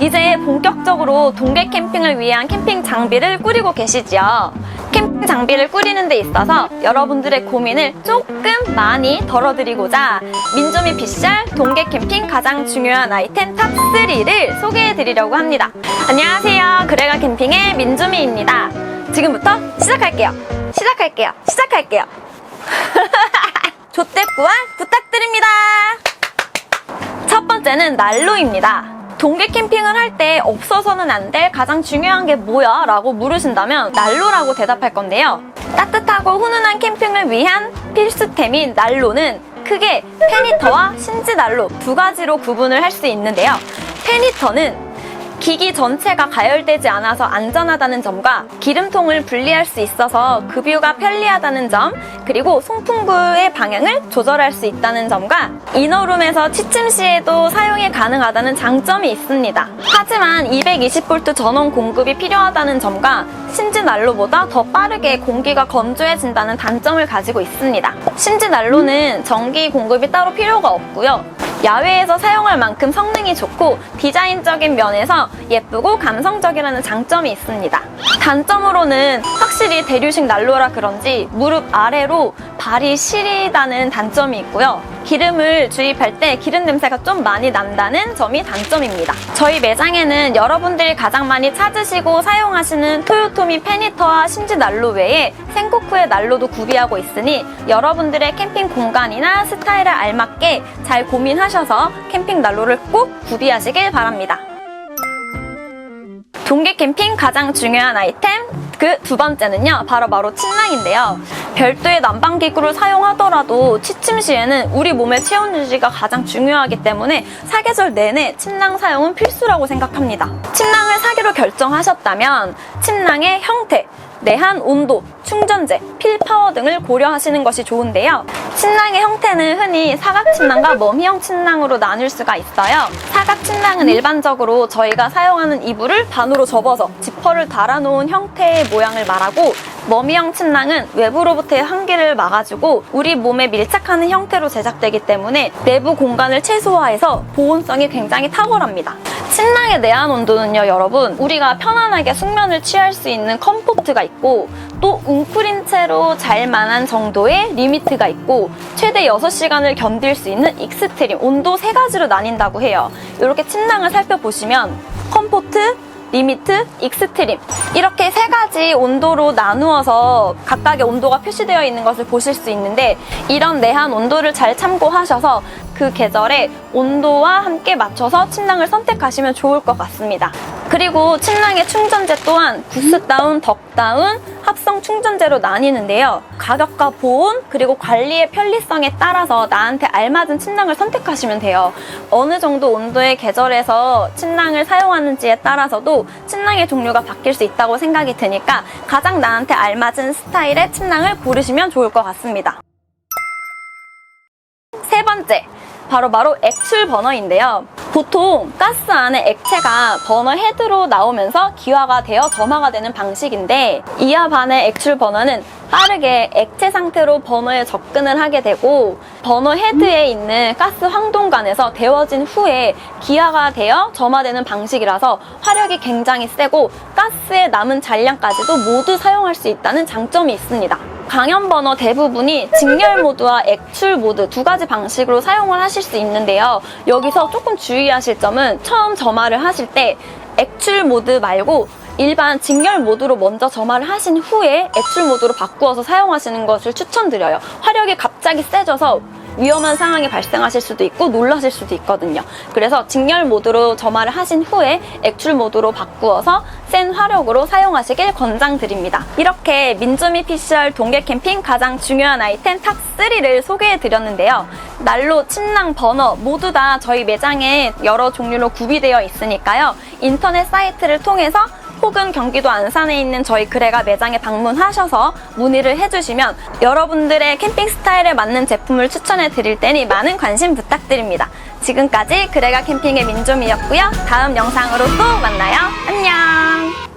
이제 본격적으로 동계 캠핑을 위한 캠핑 장비를 꾸리고 계시지요. 캠핑 장비를 꾸리는 데 있어서 여러분들의 고민을 조금 많이 덜어드리고자 민조미 피셜 동계 캠핑 가장 중요한 아이템 탑3를 소개해 드리려고 합니다. 안녕하세요. 그래가 캠핑의 민조미입니다. 지금부터 시작할게요. 시작할게요. 시작할게요. 조대꾸알 부탁드립니다. 첫 번째는 난로입니다. 동계 캠핑을 할 때 없어서는 안 될 가장 중요한 게 뭐야? 라고 물으신다면 난로라고 대답할 건데요. 따뜻하고 훈훈한 캠핑을 위한 필수템인 난로는 크게 페니터와 신지 난로 두 가지로 구분을 할 수 있는데요. 페니터는 기기 전체가 가열되지 않아서 안전하다는 점과 기름통을 분리할 수 있어서 급유가 편리하다는 점, 그리고 송풍구의 방향을 조절할 수 있다는 점과 이너룸에서 취침 시에도 사용이 가능하다는 장점이 있습니다. 하지만 220V 전원 공급이 필요하다는 점과 신지 난로보다 더 빠르게 공기가 건조해진다는 단점을 가지고 있습니다. 신지 난로는 전기 공급이 따로 필요가 없고요. 야외에서 사용할 만큼 성능이 좋고 디자인적인 면에서 예쁘고 감성적이라는 장점이 있습니다. 단점으로는 확실히 대류식 난로라 그런지 무릎 아래로 발이 시리다는 단점이 있고요. 기름을 주입할 때 기름 냄새가 좀 많이 난다는 점이 단점입니다. 저희 매장에는 여러분들이 가장 많이 찾으시고 사용하시는 토요토미 페니터와 신지 난로 외에 생코쿠의 난로도 구비하고 있으니 여러분들의 캠핑 공간이나 스타일에 알맞게 잘 고민하셔서 캠핑 난로를 꼭 구비하시길 바랍니다. 동계 캠핑 가장 중요한 아이템 그 두 번째는요 바로 바로 침낭인데요. 별도의 난방 기구를 사용하더라도 취침 시에는 우리 몸의 체온 유지가 가장 중요하기 때문에 사계절 내내 침낭 사용은 필수라고 생각합니다. 침낭을 사기로 결정하셨다면 침낭의 형태 내한 온도, 충전재, 필파워 등을 고려하시는 것이 좋은데요. 침낭의 형태는 흔히 사각 침낭과 머미형 침낭으로 나눌 수가 있어요. 사각 침낭은 일반적으로 저희가 사용하는 이불을 반으로 접어서 지퍼를 달아놓은 형태의 모양을 말하고 머미형 침낭은 외부로부터의 환기를 막아주고 우리 몸에 밀착하는 형태로 제작되기 때문에 내부 공간을 최소화해서 보온성이 굉장히 탁월합니다. 침낭의 내한 온도는요, 여러분, 우리가 편안하게 숙면을 취할 수 있는 컴포트가 있고, 또 웅크린 채로 잘 만한 정도의 리미트가 있고, 최대 6시간을 견딜 수 있는 익스트림, 온도 세 가지로 나뉜다고 해요. 이렇게 침낭을 살펴보시면, 컴포트, 리미트, 익스트림 이렇게 세 가지 온도로 나누어서 각각의 온도가 표시되어 있는 것을 보실 수 있는데 이런 내한 온도를 잘 참고하셔서 그 계절의 온도와 함께 맞춰서 침낭을 선택하시면 좋을 것 같습니다. 그리고 침낭의 충전재 또한 구스다운, 덕다운, 합성 충전재로 나뉘는데요. 가격과 보온 그리고 관리의 편리성에 따라서 나한테 알맞은 침낭을 선택하시면 돼요. 어느 정도 온도의 계절에서 침낭을 사용하는지에 따라서도 침낭의 종류가 바뀔 수 있다고 생각이 드니까 가장 나한테 알맞은 스타일의 침낭을 고르시면 좋을 것 같습니다. 세 번째, 바로 바로 액출 버너인데요. 보통 가스 안에 액체가 버너 헤드로 나오면서 기화가 되어 점화가 되는 방식인데 이하 반의 액출 버너는 빠르게 액체 상태로 버너에 접근을 하게 되고 버너 헤드에 있는 가스 황동관에서 데워진 후에 기화가 되어 점화되는 방식이라서 화력이 굉장히 세고 가스에 남은 잔량까지도 모두 사용할 수 있다는 장점이 있습니다. 강연 버너 대부분이 직렬 모드와 액출 모드 두 가지 방식으로 사용을 하실 수 있는데요. 여기서 조금 주의하실 점은 처음 점화를 하실 때 액출 모드 말고 일반 직렬 모드로 먼저 점화를 하신 후에 액출 모드로 바꾸어서 사용하시는 것을 추천드려요. 화력이 갑자기 세져서 위험한 상황이 발생하실 수도 있고 놀라실 수도 있거든요. 그래서 직렬 모드로 점화를 하신 후에 액출 모드로 바꾸어서 센 화력으로 사용하시길 권장드립니다. 이렇게 민주미 PCR 동계 캠핑 가장 중요한 아이템 탑3를 소개해 드렸는데요. 난로, 침낭, 버너 모두 다 저희 매장에 여러 종류로 구비되어 있으니까요. 인터넷 사이트를 통해서 혹은 경기도 안산에 있는 저희 그래가 매장에 방문하셔서 문의를 해주시면 여러분들의 캠핑 스타일에 맞는 제품을 추천해 드릴 테니 많은 관심 부탁드립니다. 지금까지 그래가 캠핑의 민좀이었고요. 다음 영상으로 또 만나요. 안녕!